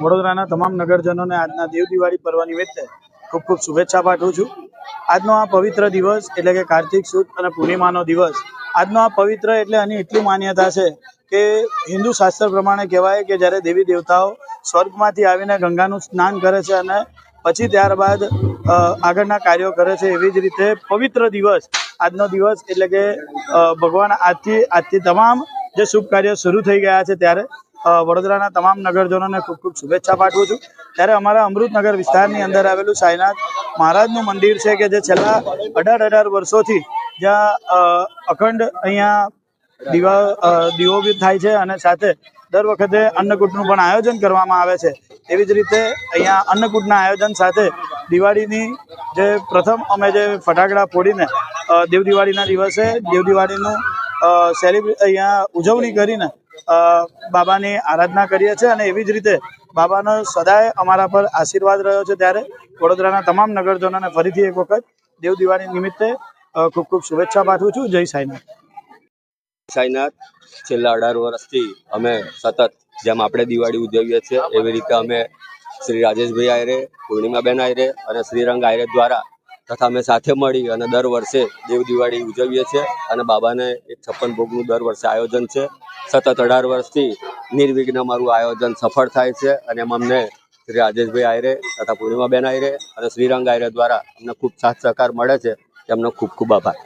વડોદરાના તમામ નગરજનોને આજના દેવ દિવાળી પર્વ નિમિત્તે ખૂબ ખૂબ શુભેચ્છા પાઠવું છું. આજનો આ પવિત્ર દિવસ એટલે કે કાર્તિક, સુદ અને પૂર્ણિમાનો દિવસ આજનો આ પવિત્ર એટલે આની એટલી માન્યતા છે કે હિન્દુ શાસ્ત્ર પ્રમાણે કહેવાય કે જ્યારે દેવી દેવતાઓ સ્વર્ગમાંથી આવીને ગંગાનું સ્નાન કરે છે અને પછી ત્યારબાદ આગળના કાર્યો કરે છે એવી જ રીતે પવિત્ર દિવસ આજનો દિવસ એટલે કે ભગવાન આજથી આજથી તમામ જે શુભ કાર્યો શરૂ થઈ ગયા છે ત્યારે વડોદરાના તમામ નગરજનોને ખૂબ ખૂબ શુભેચ્છા પાઠવું છું. ત્યારે અમારા અમૃતનગર વિસ્તારની અંદર આવેલું સાંઈનાથ મહારાજનું મંદિર છે કે જે છેલ્લા અઢાર અઢાર વર્ષોથી જ્યાં અખંડ અહીંયા દીવા દીવો બી થાય છે અને સાથે દર વખતે અન્નકૂટનું પણ આયોજન કરવામાં આવે છે. એવી જ રીતે અહીંયા અન્નકૂટના આયોજન સાથે દિવાળીની જે પ્રથમ અમે જે ફટાકડા ફોડીને દેવ દિવાળીના દિવસે દેવ દિવાળીનું સેલિબ્રે, અહીંયા ઉજવણી કરીને બાબાની આરાધના કરીએ છીએ અને એવી જ રીતે બાબાનો સદાય અમારા પર આશીર્વાદ રહ્યો છે ત્યારે વડોદરાના તમામ નગરજનોને ફરીથી એક વખત દેવ દિવાળી નિમિત્તે ખૂબ ખૂબ શુભેચ્છા પાઠવું છું. જય સાંઈનાથ. સાઈનાથ, છેલ્લા અઢાર વર્ષથી અમે સતત જેમ આપણે દિવાળી ઉજવીએ છીએ, એવી રીતે અમે શ્રી રાજેશભાઈ આયરે, પૂર્ણિમાબેન આયરે અને શ્રીરંગ આયરે દ્વારા તથા અમે સાથે મળી અને દર વર્ષે દેવ દિવાળી ઉજવીએ છીએ અને બાબાને એક છપ્પન ભોગનું દર વર્ષે આયોજન છે. સતત અઢાર વર્ષથી નિર્વિઘ્ન અમારું આયોજન સફળ થાય છે અને અમને શ્રી રાજેશભાઈ આયરે તથા પૂર્ણિમાબેન આયરે અને શ્રીરંગ આયરે દ્વારા અમને ખૂબ સાથ સહકાર મળે છે. એમનો ખૂબ ખૂબ આભાર.